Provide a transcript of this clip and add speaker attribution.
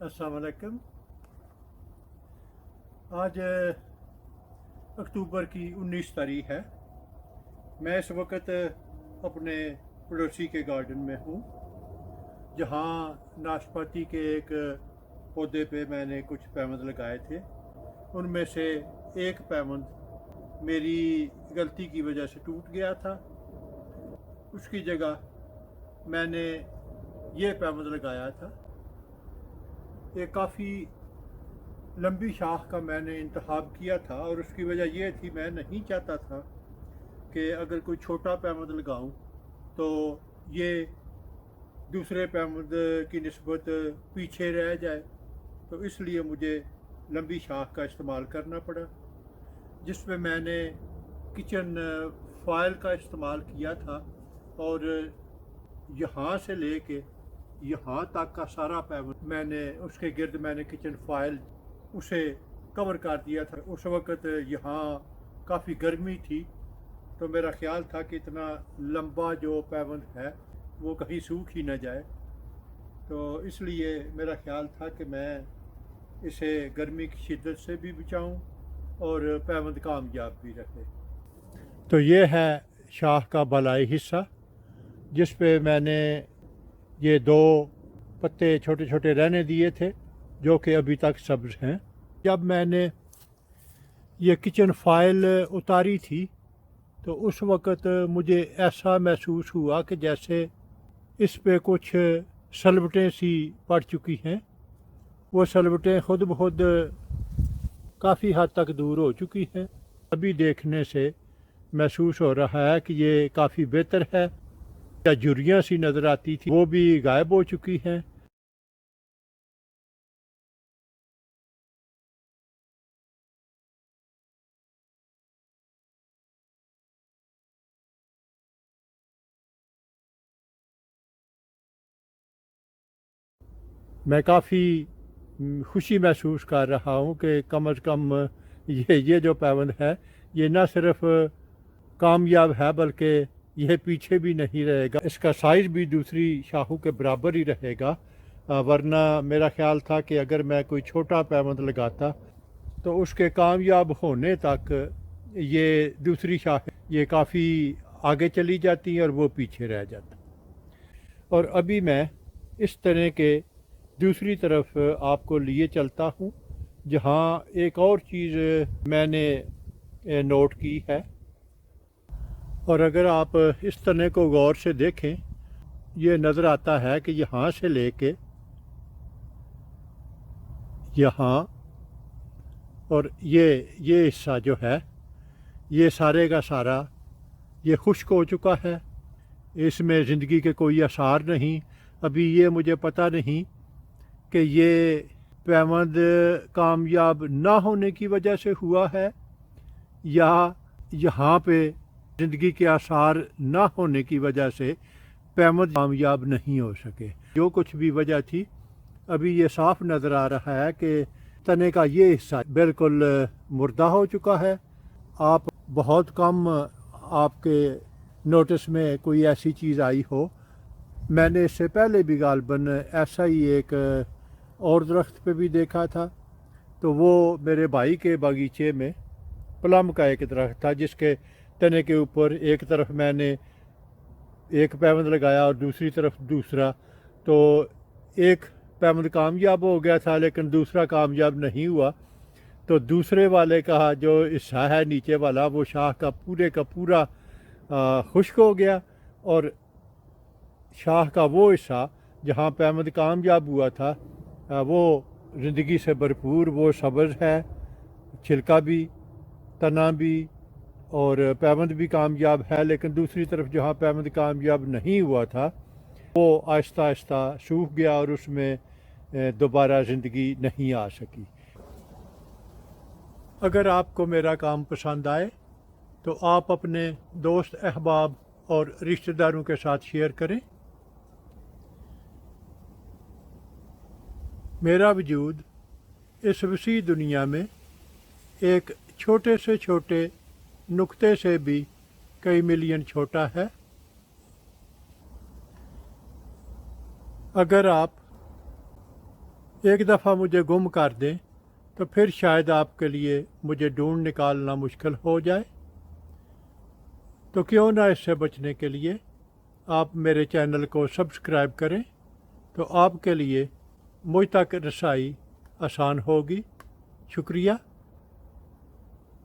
Speaker 1: अस्सलाम वालेकुम। आज अक्टूबर की 19 तारीख है। मैं इस वक्त अपने पड़ोसी के गार्डन में हूँ, जहाँ नाशपाती के एक पौधे पे मैंने कुछ पैमंद लगाए थे। उनमें से एक पैमंद मेरी गलती की वजह से टूट गया था। उसकी जगह मैंने ये पैमंद लगाया था। ये काफ़ी लंबी शाख का मैंने इंतखब किया था और उसकी वजह यह थी, मैं नहीं चाहता था कि अगर कोई छोटा पैमद लगाऊँ तो ये दूसरे पैमद की नस्बत पीछे रह जाए। तो इसलिए मुझे लंबी शाख का इस्तेमाल करना पड़ा, जिसमें मैंने किचन फ़ाइल का इस्तेमाल किया था और यहाँ से लेके यहाँ तक का सारा पैमद मैंने उसके गिर्द मैंने किचन फ़ाइल उसे कवर कर दिया था। उस वक़्त यहाँ काफ़ी गर्मी थी तो मेरा ख्याल था कि इतना लंबा जो पैबंद है, वो कहीं सूख ही ना जाए। तो इसलिए मेरा ख्याल था कि मैं इसे गर्मी की शिद्दत से भी बचाऊं और पैबंद कामयाब भी रहे। तो ये है शाह का बलाई हिस्सा, जिस पे मैंने ये दो पत्ते छोटे छोटे रहने दिए थे, जो कि अभी तक सब्ज हैं। जब मैंने ये किचन फ़ाइल उतारी थी तो उस वक़्त मुझे ऐसा महसूस हुआ कि जैसे इस पे कुछ सलवटें सी पड़ चुकी हैं। वो सलवटें खुद ब खुद काफ़ी हद तक दूर हो चुकी हैं। अभी देखने से महसूस हो रहा है कि ये काफ़ी बेहतर है। या जुरियाँ सी नज़र आती थी, वो भी गायब हो चुकी हैं। मैं काफ़ी खुशी महसूस कर रहा हूँ कि कम अज़ कम ये ये जो पैबंद है, ये ना सिर्फ़ कामयाब है, बल्कि यह पीछे भी नहीं रहेगा। इसका साइज़ भी दूसरी शाहों के बराबर ही रहेगा। वरना मेरा ख्याल था कि अगर मैं कोई छोटा पैबंद लगाता तो उसके कामयाब होने तक ये दूसरी शाह, ये काफ़ी आगे चली जाती और वो पीछे रह जाता। और अभी मैं इस तरह के दूसरी तरफ़ आपको लिए चलता हूँ, जहाँ एक और चीज़ मैंने नोट की है। और अगर आप इस तरह को गौर से देखें, ये नज़र आता है कि यहाँ से लेके यहाँ, और ये ये हिस्सा जो है, ये सारे का सारा, ये खुश्क हो चुका है। इसमें ज़िंदगी के कोई आसार नहीं। अभी ये मुझे पता नहीं कि ये पैमंद कामयाब ना होने की वजह से हुआ है या यहाँ पे ज़िंदगी के आसार ना होने की वजह से पैमद कामयाब नहीं हो सके। जो कुछ भी वजह थी, अभी ये साफ़ नज़र आ रहा है कि तने का ये हिस्सा बिल्कुल मुर्दा हो चुका है। आप बहुत कम आपके नोटिस में कोई ऐसी चीज़ आई हो। मैंने इससे पहले भी गालबन ऐसा ही एक और दरख्त पे भी देखा था। तो वो मेरे भाई के बागीचे में प्लम का एक दरख्त था, जिसके तने के ऊपर एक तरफ़ मैंने एक पैबंद लगाया और दूसरी तरफ़ दूसरा। तो एक पैबंद कामयाब हो गया था, लेकिन दूसरा कामयाब नहीं हुआ। तो दूसरे वाले का जो हिस्सा है, नीचे वाला, वो शाह का पूरे का पूरा खुश्क हो गया। और शाह का वो हिस्सा जहाँ पैमद कामयाब हुआ था वो ज़िंदगी से भरपूर वो सब्ज़ है, छिलका भी, तना भी और पैमंद भी कामयाब है, लेकिन दूसरी तरफ़ जहाँ पैमंद कामयाब नहीं हुआ था, वो आहिस्ता आहिस्ता सूख गया और उसमें दोबारा ज़िंदगी नहीं आ सकी। अगर आपको मेरा काम पसंद आए तो आप अपने दोस्त अहबाब और रिश्तेदारों के साथ शेयर करें। मेरा वजूद, इस वसी दुनिया में एक छोटे से छोटे नुक्ते से भी कई मिलियन छोटा है। अगर आप एक दफ़ा मुझे गुम कर दें तो फिर शायद आपके लिए मुझे ढूंढ निकालना मुश्किल हो जाए। तो क्यों ना इससे बचने के लिए आप मेरे चैनल को सब्सक्राइब करें तो आपके लिए मुझ तक रसाई आसान होगी। शुक्रिया।